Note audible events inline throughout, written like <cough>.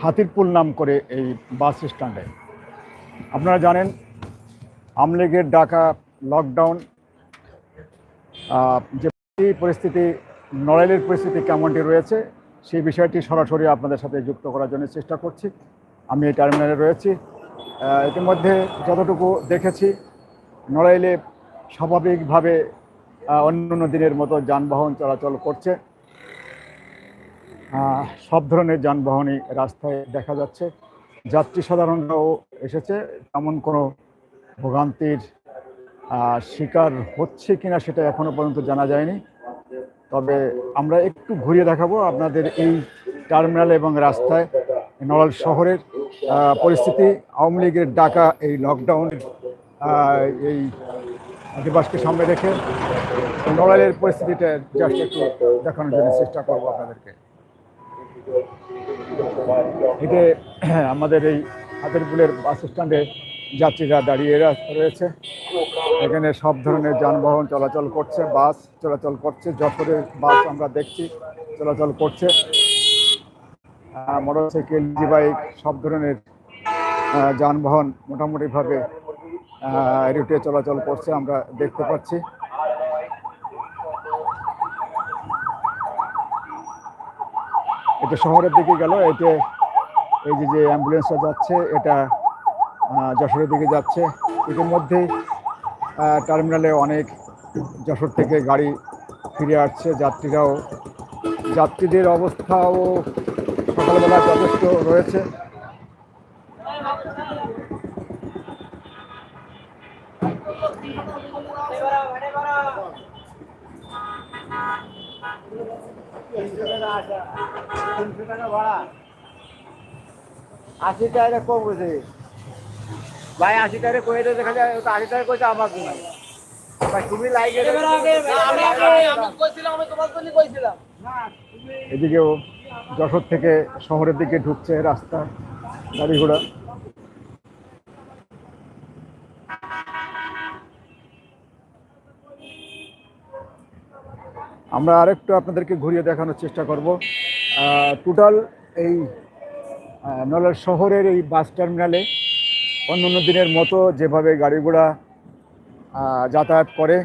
হাতিরপুল নাম করে এই বাস স্ট্যান্ডে। আপনারা জানেন, আমলেগের ডাকা লকডাউন যে পরিস্থিতি, নড়াইলের পরিস্থিতি কেমনটি রয়েছে, সেই বিষয়টি সরাসরি আপনাদের সাথে যুক্ত করার জন্য চেষ্টা করছি। আমি এই টার্মিনালে রয়েছি। ইতিমধ্যে যতটুকু দেখেছি, নড়াইলে স্বাভাবিকভাবে অন্য দিনের মতো যানবাহন চলাচল করছে। সব ধরনের যানবাহনই রাস্তায় দেখা যাচ্ছে। যাত্রী সাধারণরাও এসেছে। তেমন কোনো ভোগান্তির শিকার হচ্ছে কিনা সেটা এখনও পর্যন্ত জানা যায়নি। তবে আমরা একটু ঘুরিয়ে দেখাবো আপনাদের এই টার্মিনাল এবং রাস্তায় নড়াল শহরের পরিস্থিতি। আওয়ামী লীগের ডাকা এই লকডাউন এই দিবাসকে সামনে রেখে নড়াইলের পরিস্থিতিটা জাস্ট একটু দেখানোর জন্য চেষ্টা করব আপনাদেরকে। এতে <clears throat> আমাদের এই হাতেরপুলের বাস স্ট্যান্ডে যাত্রীরা দাঁড়িয়ে রয়েছে। এখানে সব ধরনের যানবাহন চলাচল করছে, বাস চলাচল করছে, যশোরের বাস আমরা দেখছি, চলাচল করছে। মোটরসাইকেল জি বাইক সব ধরনের যানবাহন মোটামুটিভাবে রুটে চলাচল করছে, আমরা দেখতে পাচ্ছি। এটা শহরের দিকে গেল এতে এই যে যে অ্যাম্বুলেন্সটা যাচ্ছে, এটা যশোরের দিকে যাচ্ছে। ইতিমধ্যেই টার্মিনালে অনেক যশোর থেকে গাড়ি ফিরে আসছে, যাত্রীরাও, যাত্রীদের অবস্থাও সকালবেলা যথেষ্ট রয়েছে। আশি টাকা কম করেছে। ভাই আশি টাকা দেখা যায় ওটা আশি টাকা কইছে আমার জন্য। ভাই তুমি লাইকে এদিকেও যশোর থেকে শহরের দিকে ঢুকছে রাস্তা গাড়ি ঘোড়া। আমরা আরেকটু আপনাদেরকে ঘুরিয়ে দেখানোর চেষ্টা করব। টোটাল এই নলের শহরের এই বাস টার্মিনালে অন্যান্য দিনের মতো যেভাবে গাড়ি ঘোড়া যাতায়াত করে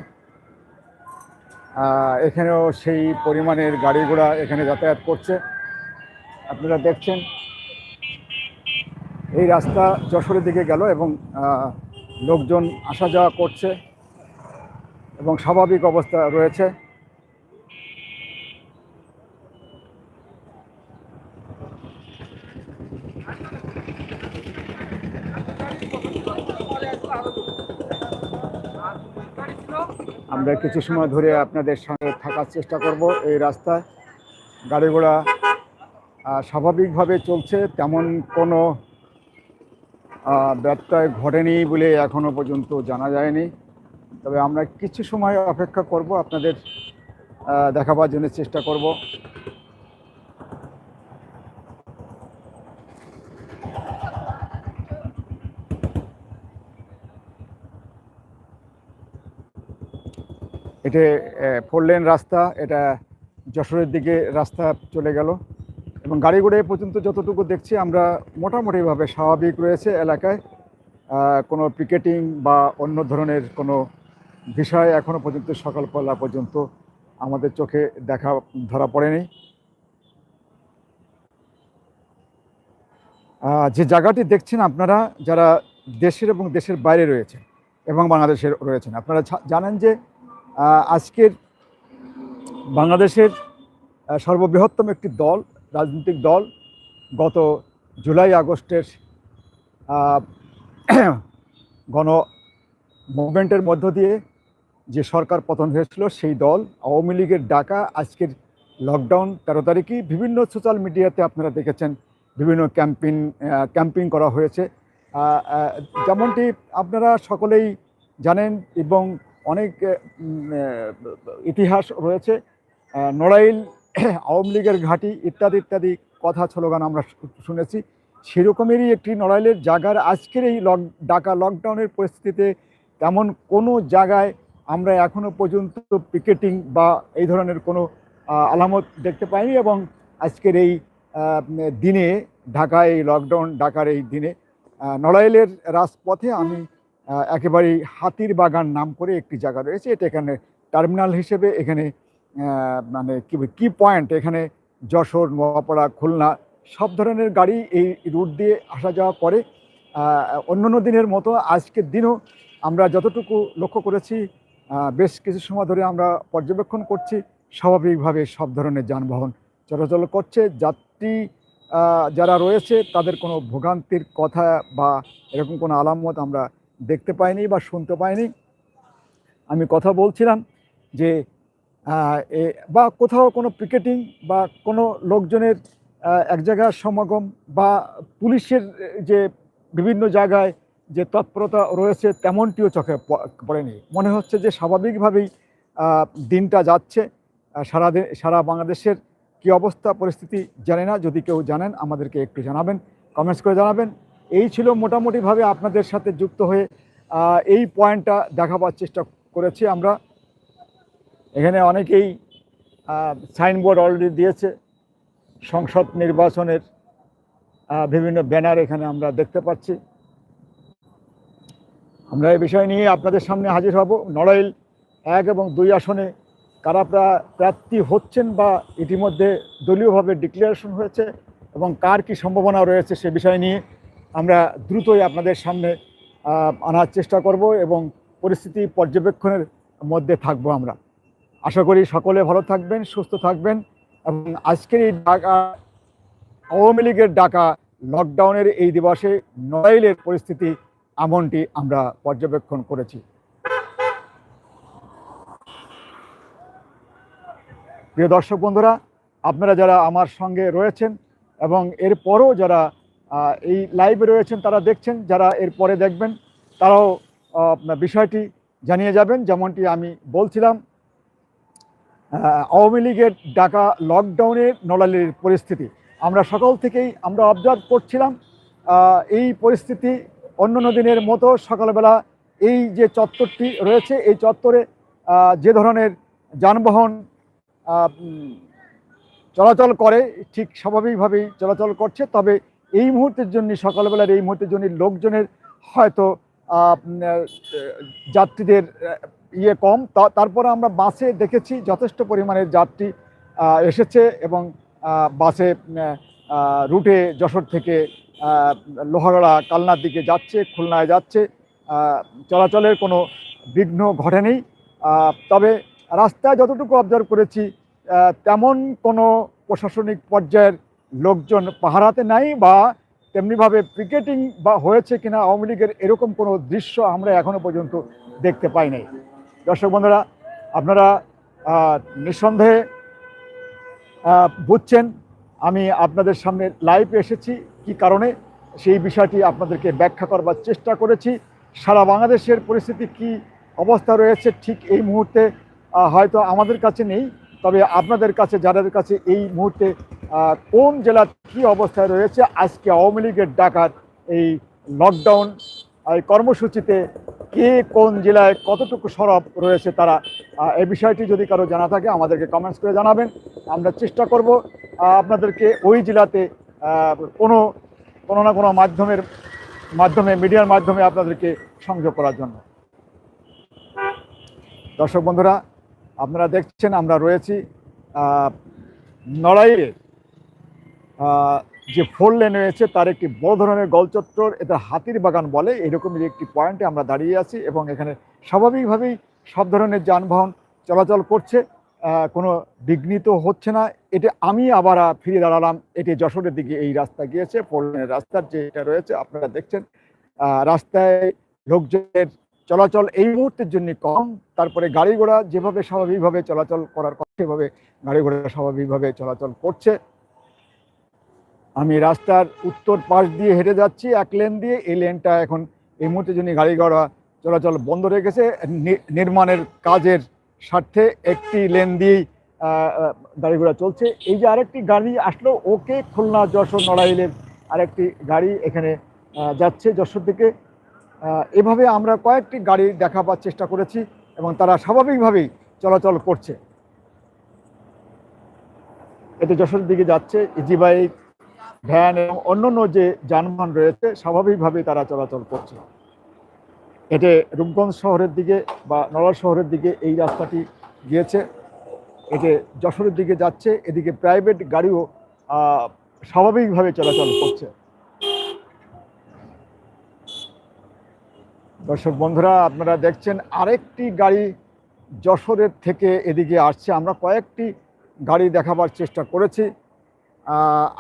এখানেও সেই পরিমাণের গাড়ি ঘোড়া এখানে যাতায়াত করছে। আপনারা দেখছেন, এই রাস্তা যশোরের দিকে গেল এবং লোকজন আসা যাওয়া করছে এবং স্বাভাবিক অবস্থা রয়েছে। আমরা কিছু সময় ধরে আপনাদের সঙ্গে থাকার চেষ্টা করব। এই রাস্তায় গাড়ি ঘোড়া স্বাভাবিকভাবে চলছে। তেমন কোনো ব্যত্যয় ঘটেনি বলে এখনও পর্যন্ত জানা যায়নি। তবে আমরা কিছু সময় অপেক্ষা করব, আপনাদের দেখাবার জন্য চেষ্টা করব। এটা ফোর লেন রাস্তা, এটা যশোরের দিকে রাস্তা চলে গেল। এবং গাড়ি ঘোড়া এ পর্যন্ত যতটুকু দেখছি, আমরা মোটামুটিভাবে স্বাভাবিক রয়েছে এলাকায়। কোনো পিকেটিং বা অন্য ধরনের কোনো বিষয় এখনও পর্যন্ত সকালবেলা পর্যন্ত আমাদের চোখে দেখা, ধরা পড়েনি। যে জায়গাটি দেখছেন আপনারা, যারা দেশের এবং দেশের বাইরে রয়েছে এবং বাংলাদেশের রয়েছেন, আপনারা জানেন যে আজকের বাংলাদেশের সর্ববৃহত্তম একটি দল, রাজনৈতিক দল, গত জুলাই আগস্টের <clears throat> গণ মুভমেন্টের মধ্য দিয়ে যে সরকার পতন হয়েছিল, সেই দল, আওয়ামী লীগের ডাকা আজকের লকডাউন তেরো তারিখই বিভিন্ন সোশ্যাল মিডিয়াতে আপনারা দেখেছেন, বিভিন্ন ক্যাম্পিং ক্যাম্পিং করা হয়েছে। যেমনটি আপনারা সকলেই জানেন এবং অনেক ইতিহাস রয়েছে নড়াইল, <clears throat> আওয়ামী লীগের ঘাঁটি, ইত্যাদি ইত্যাদি কথা, স্লোগান আমরা শুনেছি। সেরকমেরই একটি নড়াইলের জায়গার আজকের এই লক ডাকা লকডাউনের পরিস্থিতিতে তেমন কোনো জায়গায় আমরা এখনও পর্যন্ত পিকেটিং বা এই ধরনের কোনো আলামত দেখতে পাইনি এবং আজকের এই দিনে ঢাকায় এই লকডাউন, ঢাকার এই দিনে নড়াইলের রাজপথে আমি একেবারেই হাতির বাগান নাম করে একটি জায়গা রয়েছে। এটা এখানে টার্মিনাল হিসেবে এখানে মানে কি কি পয়েন্ট? এখানে যশোর নোয়াপাড়া খুলনা সব ধরনের গাড়ি এই রুট দিয়ে আসা যাওয়া করে। আহ, অন্যান্য দিনের মতো আজকের দিনও আমরা যতটুকু লক্ষ্য করেছি বেশ কিছু সময় ধরে আমরা পর্যবেক্ষণ করছি। স্বাভাবিকভাবে সব ধরনের যানবাহন চলাচল করছে। যাত্রী যারা রয়েছে তাদের কোনো ভোগান্তির কথা বা এরকম কোনো আলামত আমরা দেখতে পাইনি বা শুনতে পাইনি। আমি কথা বলছিলাম যে বা কোথাও কোনো পিকেটিং বা কোনো লোকজনের এক জায়গায় সমাগম বা পুলিশের যে বিভিন্ন জায়গায় যে তৎপরতা রয়েছে তেমনটিও চোখে পড়েনি। মনে হচ্ছে যে স্বাভাবিকভাবেই দিনটা যাচ্ছে। সারা সারা বাংলাদেশের কি অবস্থা, পরিস্থিতি জানে না। যদি কেউ জানেন আমাদেরকে একটু জানাবেন কমেন্টস করে জানাবেন। এই ছিল মোটামুটিভাবে আপনাদের সাথে যুক্ত হয়ে এই পয়েন্টটা দেখাবার চেষ্টা করেছি আমরা। এখানে অনেকেই সাইনবোর্ড অলরেডি দিয়েছে, সংসদ নির্বাচনের বিভিন্ন ব্যানার এখানে আমরা দেখতে পাচ্ছি। আমরা এই বিষয় নিয়ে আপনাদের সামনে হাজির হব। নড়াইল এক এবং দুই আসনে কারা প্রার্থী হচ্ছেন বা ইতিমধ্যে দলীয়ভাবে ডিক্লারেশন হয়েছে এবং কার কি সম্ভাবনা রয়েছে সে বিষয় নিয়ে আমরা দ্রুতই আপনাদের সামনে আনার চেষ্টা করব এবং পরিস্থিতি পর্যবেক্ষণের মধ্যে থাকব আমরা। আশা করি সকলে ভালো থাকবেন, সুস্থ থাকবেন এবং আজকের এই ডাকা আওয়ামী লীগের ডাকা লকডাউনের এই দিবসে নড়াইলের পরিস্থিতি এমনটি আমরা পর্যবেক্ষণ করেছি। প্রিয় দর্শক বন্ধুরা, আপনারা যারা আমার সঙ্গে রয়েছেন এবং এরপরও যারা এই লাইভে রয়েছেন, তারা দেখছেন, যারা এর পরে দেখবেন, তারাও বিষয়টি জানিয়ে যাবেন। যেমনটি আমি বলছিলাম আওয়ামী লীগের ডাকা লকডাউনের নড়াইলের পরিস্থিতি। আমরা সকাল থেকেই আমরা অবজার্ভ করছিলাম এই পরিস্থিতি অন্যান্য দিনের মতো সকালবেলা এই যে চত্বরটি রয়েছে, এই চত্বরে যে ধরনের যানবাহন চলাচল করে, ঠিক স্বাভাবিকভাবেই চলাচল করছে। তবে এই মুহূর্তের জন্য সকালবেলার এই মুহূর্তের জন্য লোকজনের হয়তো যাত্রীদের ইয়ে কম। তারপরে আমরা বাসে দেখেছি যথেষ্ট পরিমাণের যাত্রী এসেছে এবং বাসে রুটে যশোর থেকে লোহাগড়া কালনার দিকে যাচ্ছে, খুলনায় যাচ্ছে। চলাচলের কোনো বিঘ্ন ঘটেনি তবে রাস্তায় যতটুকু অবজার্ভ করেছি তেমন কোনো প্রশাসনিক পর্যায়ের লোকজন পাহারাতে নাই বা তেমনিভাবে পিকেটিং বা হয়েছে কিনা আওয়ামী লীগের এরকম কোনো দৃশ্য আমরা এখনও পর্যন্ত দেখতে পাই নাই। দর্শক বন্ধুরা, আপনারা নিঃসন্দেহে বুঝছেন, আমি আপনাদের সামনে লাইভ এসেছি। কি কারণে? সেই বিষয়টি আপনাদেরকে ব্যাখ্যা করবার চেষ্টা করেছি। সারা বাংলাদেশের পরিস্থিতি কি অবস্থা রয়েছে ঠিক এই মুহূর্তে হয়তো আমাদের কাছে নেই। তবে আপনাদের কাছে, যাদের কাছে এই মুহূর্তে কোন জেলার কি অবস্থায় রয়েছে? আজকে আওয়ামী লীগের ডাকাত এই লকডাউন এই কর্মসূচিতে কে কোন জেলায় কতটুকু সরব রয়েছে তারা এ বিষয়টি যদি কারও জানা থাকে আমাদেরকে কমেন্টস করে জানাবেন। আমরা চেষ্টা করব আপনাদেরকে ওই জেলাতে কোনো কোনো না কোনো মাধ্যমের মাধ্যমে মিডিয়ার মাধ্যমে আপনাদেরকে সংযোগ করার জন্য। দর্শক বন্ধুরা আপনারা দেখছেন আমরা রয়েছি আহ, যে ফোর লেন রয়েছে তার একটি বড় ধরনের গলচত্বর, এটা হাতির বাগান বলে। এরকমই একটি পয়েন্টে আমরা দাঁড়িয়ে আছি এবং এখানে স্বাভাবিকভাবেই সব ধরনের যানবাহন চলাচল করছে। কোনো বিঘ্নিত হচ্ছে না। এটা আমি আবার ফিরে দাঁড়ালাম। এটি যশোরের দিকে এই রাস্তা গিয়েছে, ফোর লেনের রাস্তার যে এটা রয়েছে, আপনারা দেখছেন। রাস্তায় লোকজনের চলাচল এই মুহূর্তের জন্য কম। তারপরে গাড়ি ঘোড়া যেভাবে স্বাভাবিকভাবে চলাচল করার কথা, সেভাবে গাড়ি ঘোড়া স্বাভাবিকভাবে চলাচল করছে। আমি রাস্তার উত্তর পাশ দিয়ে হেঁটে যাচ্ছি, এক লেন দিয়ে। এই লেনটা এখন এই মুহূর্তে জন্য গাড়ি ঘোড়া চলাচল বন্ধ রেখেছে নির্মাণের কাজের স্বার্থে একটি লেন দিয়েই গাড়ি ঘোড়া চলছে। এই যে আরেকটি গাড়ি আসলো, ওকে খুলনা যশোর নড়াইলের আরেকটি গাড়ি এখানে যাচ্ছে যশোর দিকে। এভাবে আমরা কয়েকটি গাড়ি দেখাবার চেষ্টা করেছি এবং তারা স্বাভাবিকভাবেই চলাচল করছে। এতে যশোর দিকে যাচ্ছে, ইজি বাইক ভ্যান এবং অন্যান্য যে যানবাহন রয়েছে স্বাভাবিকভাবে তারা চলাচল করছে। এতে রূপগঞ্জ শহরের দিকে বা নড়াইল শহরের দিকে এই রাস্তাটি গিয়েছে। এতে যশোরের দিকে যাচ্ছে, এদিকে প্রাইভেট গাড়িও স্বাভাবিকভাবে চলাচল করছে। দর্শক বন্ধুরা, আপনারা দেখছেন আরেকটি গাড়ি যশোরের থেকে এদিকে আসছে। আমরা কয়েকটি গাড়ি দেখাবার চেষ্টা করেছি।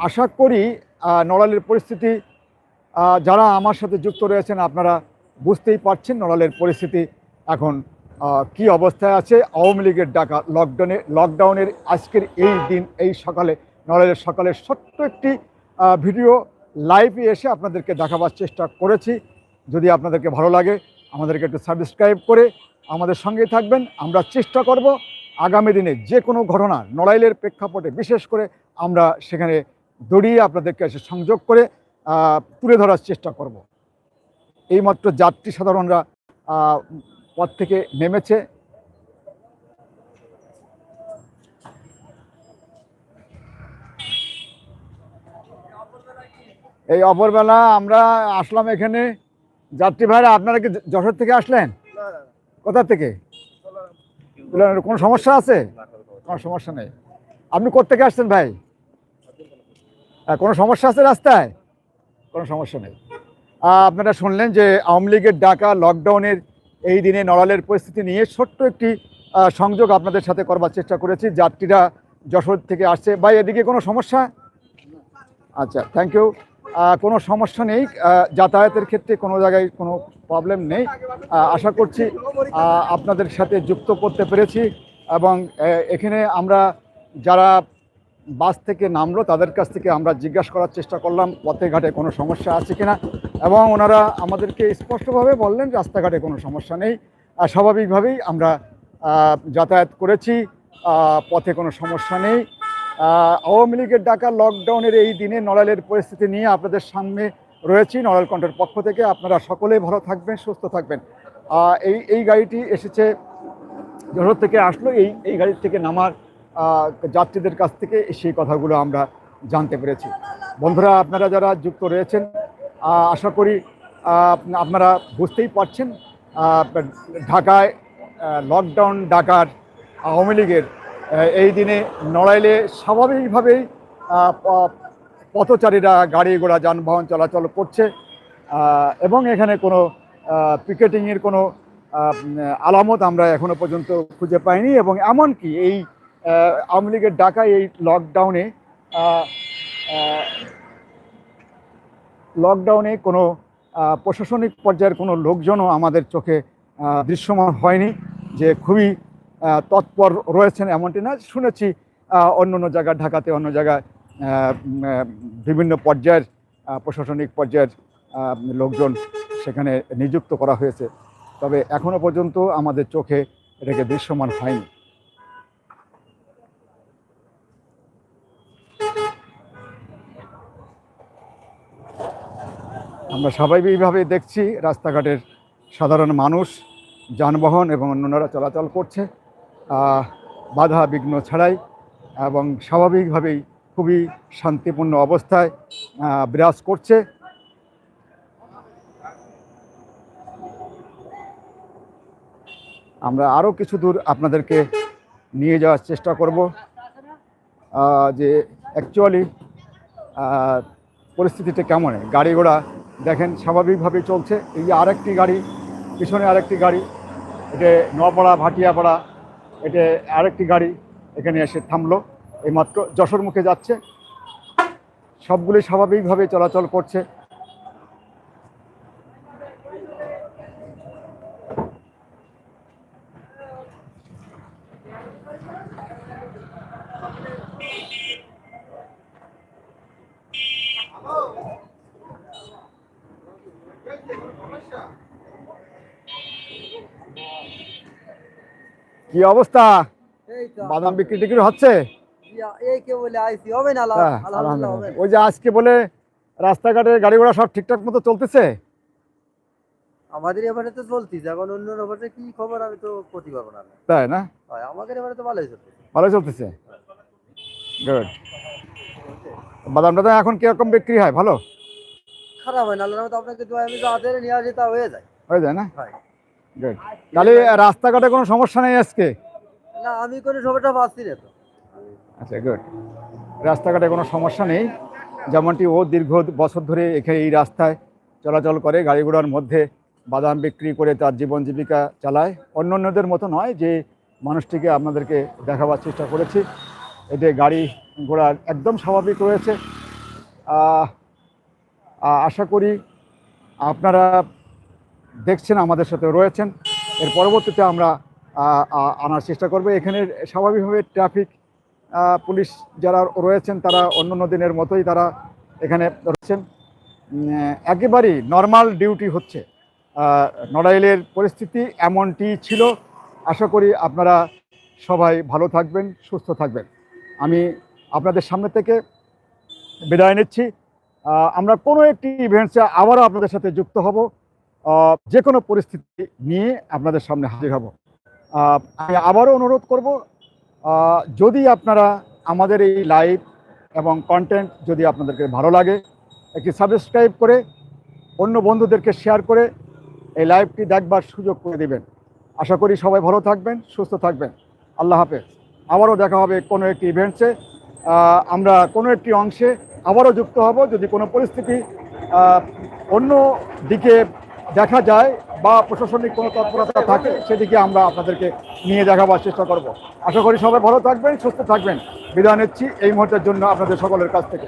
আশা করি নড়ালের পরিস্থিতি যারা আমার সাথে যুক্ত রয়েছেন আপনারা বুঝতেই পারছেন নড়ালের পরিস্থিতি এখন কি অবস্থায় আছে। আওয়ামী লীগের ডাকা লকডাউনে লকডাউনের আজকের এই দিন, এই সকালে, নড়ালের সকালে ছোট্ট একটি ভিডিও লাইভে এসে আপনাদেরকে দেখাবার চেষ্টা করেছি। যদি আপনাদেরকে ভালো লাগে, আমাদেরকে একটু সাবস্ক্রাইব করে আমাদের সঙ্গেই থাকবেন। আমরা চেষ্টা করব আগামী দিনে যে কোনো ঘটনা নড়াইলের প্রেক্ষাপটে বিশেষ করে আমরা সেখানে দড়িয়ে আপনাদেরকে এসে সংযোগ করে তুলে ধরার চেষ্টা করব। এইমাত্র যাত্রী সাধারণরা পথ থেকে নেমেছে। এই অপরবেলা আমরা আসলাম এখানে। যাত্রী ভাইরা আপনারা কি যশোর থেকে আসলেন? কোথা থেকে? কোনো সমস্যা আছে? কোনো সমস্যা নেই। আপনি কোথেকে আসছেন ভাই? হ্যাঁ, কোনো সমস্যা আছে রাস্তায়? কোনো সমস্যা নেই। আপনারা শুনলেন যে আওয়ামী লীগের ডাকা লকডাউনের এই দিনে নড়ালের পরিস্থিতি নিয়ে ছোট্ট একটি সংযোগ আপনাদের সাথে করবার চেষ্টা করেছি। যাত্রীরা যশোর থেকে আসছে। ভাই এদিকে কোনো সমস্যা? আচ্ছা থ্যাংক ইউ কোনো সমস্যা নেই। যাতায়াতের ক্ষেত্রে কোনো জায়গায় কোনো প্রবলেম নেই। আশা করছি আপনাদের সাথে যুক্ত করতে পেরেছি এবং এখানে আমরা যারা বাস থেকে নামলো, তাদের কাছ থেকে আমরা জিজ্ঞাসা করার চেষ্টা করলাম, পথে ঘাটে কোনো সমস্যা আছে কিনা? এবং ওনারা আমাদেরকে স্পষ্টভাবে বললেন, রাস্তাঘাটে কোনো সমস্যা নেই। আর স্বাভাবিকভাবেই আমরা যাতায়াত করেছি পথে কোনো সমস্যা নেই। আওয়ামী লীগের ডাকা লকডাউনের এই দিনে নড়াইলের পরিস্থিতি নিয়ে আপনাদের সামনে রয়েছি, নড়াইল কণ্ঠের পক্ষ থেকে। আপনারা সকলেই ভালো থাকবেন, সুস্থ থাকবেন। এই এই গাড়িটি এসেছে, যশোর থেকে আসলো, এই এই গাড়ির থেকে নামার যাত্রীদের কাছ থেকে সেই কথাগুলো আমরা জানতে পেরেছি। বন্ধুরা, আপনারা যারা যুক্ত রয়েছেন আশা করি আপনারা বুঝতেই পারছেন ঢাকায় লকডাউন ডাকার আওয়ামী লীগের এই দিনে নড়াইলে স্বাভাবিকভাবেই পথচারীরা গাড়ি ঘোড়া, যানবাহন চলাচল করছে এবং এখানে কোনো পিকেটিংয়ের কোনো আলামত আমরা এখনও পর্যন্ত খুঁজে পাইনি এবং এমনকি এই আওয়ামী লীগের ডাকায় এই লকডাউনে লকডাউনে কোনো প্রশাসনিক পর্যায়ের কোনো লোকজনও আমাদের চোখে দৃশ্যমান হয়নি যে খুবই তৎপর রয়েছেন এমনটি না। শুনেছি অন্য অন্য জায়গায়, ঢাকাতে অন্য জায়গায় বিভিন্ন পর্যায়ের প্রশাসনিক পর্যায়ের লোকজন সেখানে নিযুক্ত করা হয়েছে। তবে এখনও পর্যন্ত আমাদের চোখে এটাকে দৃশ্যমান হয়নি। আমরা স্বাভাবিকভাবে দেখছি, রাস্তাঘাটের সাধারণ মানুষ, যানবাহন এবং অন্যরা চলাচল করছে। বাধা বিঘ্ন ছাড়াই এবং স্বাভাবিকভাবেই খুবই শান্তিপূর্ণ অবস্থায় বিরাজ করছে। আমরা আরও কিছু দূর আপনাদেরকে নিয়ে যাওয়ার চেষ্টা করব। যে অ্যাকচুয়ালি পরিস্থিতিটা কেমন? গাড়ি ঘোড়া দেখেন স্বাভাবিকভাবে চলছে। এই যে আরেকটি গাড়ি, পিছনে আরেকটি গাড়ি, এটা নোয়াপাড়া ভাটিয়াপাড়া, এটা আরেকটি গাড়ি এখানে এসে থামলো। এই মাত্র যশোর মুখে যাচ্ছে। সবগুলি স্বাভাবিকভাবে চলাচল করছে। কি অবস্থা? বাদাম বিক্রি টিক্রি হচ্ছে? এই কে বলে আইসি হবে না আল্লাহ- হ্যাঁ, ওই যে আজকে বলে রাস্তাঘাটে গাড়ি ঘোড়া সব ঠিকঠাক মতো চলতেছে? আমাদের এবারে তো চলতিস এখন অন্য এবারে কি খবর আমি তো করতে পারব না। তাই না? আমাদের এবারে তো ভালোই চলছে ভালো চলতেছে? গুড এখন কীরকম বিক্রি হয়? ভালো? খারাপ হয় না আপনাকে আমি তো হাতে নিয়ে আসি তা হয়ে যায়। হয়ে যায় না? হয়। তাহলে রাস্তাঘাটে কোনো সমস্যা নেই আজকে? না আমি কোনো সমস্যা পাচ্ছি না তো। আচ্ছা গুড রাস্তাঘাটে কোনো সমস্যা নেই। যেমনটি ও দীর্ঘ বছর ধরে এখানে এই রাস্তায় চলাচল করে গাড়ি ঘোড়ার মধ্যে বাদাম বিক্রি করে তার জীবন জীবিকা চালায়। অন্য অন্যদের মতো নয় যে মানুষটিকে আপনাদেরকে দেখাবার চেষ্টা করেছি। এতে গাড়ি ঘোড়ার একদম স্বাভাবিক রয়েছে। আশা করি আপনারা দেখছেন, আমাদের সাথে রয়েছেন। এর পরবর্তীতে আমরা আনার চেষ্টা করব। এখানে স্বাভাবিকভাবে ট্রাফিক পুলিশ যারা রয়েছেন, তারা অন্যান্য দিনের মতোই তারা এখানে রয়েছেন। একেবারেই নর্মাল ডিউটি হচ্ছে। নড়াইলের পরিস্থিতি এমনটি ছিল। আশা করি আপনারা সবাই ভালো থাকবেন, সুস্থ থাকবেন। আমি আপনাদের সামনে থেকে বিদায় নিচ্ছি। আমরা কোনো একটি ইভেন্টসে আবারও আপনাদের সাথে যুক্ত হব। যে কোনো পরিস্থিতি নিয়ে আপনাদের সামনে হাজির হব। আমি আবারও অনুরোধ করব যদি আপনারা আমাদের এই লাইভ এবং কন্টেন্ট যদি আপনাদেরকে ভালো লাগে, একটি সাবস্ক্রাইব করে অন্য বন্ধুদেরকে শেয়ার করে এই লাইভটি দেখবার সুযোগ করে দেবেন। আশা করি সবাই ভালো থাকবেন, সুস্থ থাকবেন। আল্লাহ হাফেজ। আবারও দেখা হবে কোনো একটি ইভেন্টসে আমরা কোনো একটি অংশে আবারও যুক্ত হব। যদি কোনো পরিস্থিতি অন্য দিকে দেখা যায় বা প্রশাসনিক কোনো তৎপরতা থাকে, সেদিকে আমরা আপনাদেরকে নিয়ে দেখাবার চেষ্টা করব। আশা করি সবাই ভালো থাকবেন, সুস্থ থাকবেন। বিদায় নিচ্ছি এই মুহূর্তের জন্য আপনাদের সকলের কাছ থেকে।